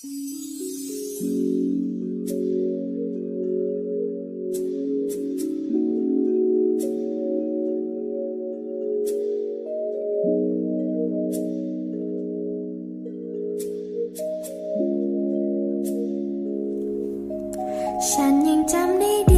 ฉันยังจำได้ดี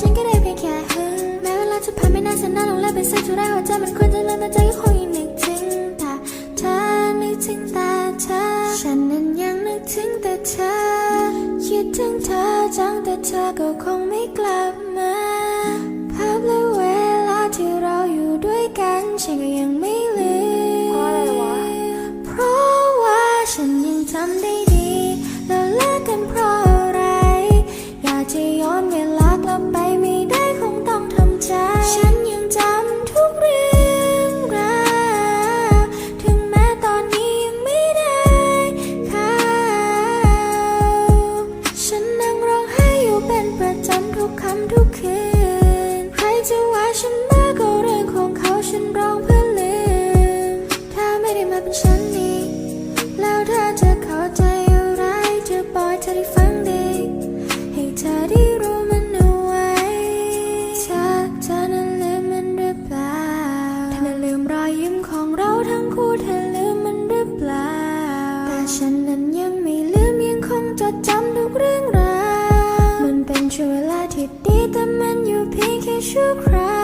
ฉันก็ได้เพียงแค่หึงแม้เวลาจะผ่านไม่นานแสนนานลงแล้วเป็นสักเท่าไรหัวใจมันควรจะลืมแต่ใจก็คงยังนึกถึงแต่เธอนึกถึงแต่เธอฉันนั้นยังนึกถึงแต่เธอคิดถึงเธอจังแต่เธอก็คงไม่ ของเราทั้งคู่เธอลืมมันหรือเปล่า แต่ฉันนั้นยังไม่ลืมยังคงจดจำทุกเรื่องราว มันเป็นช่วงเวลาที่ดีแต่มันอยู่เพียงแค่ชั่วครา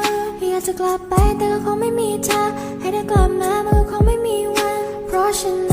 วอยากจะกลับไปแต่ก็คงไม่มีเธอให้ได้กลับมามันก็คงไม่มีวัน เพราะฉัน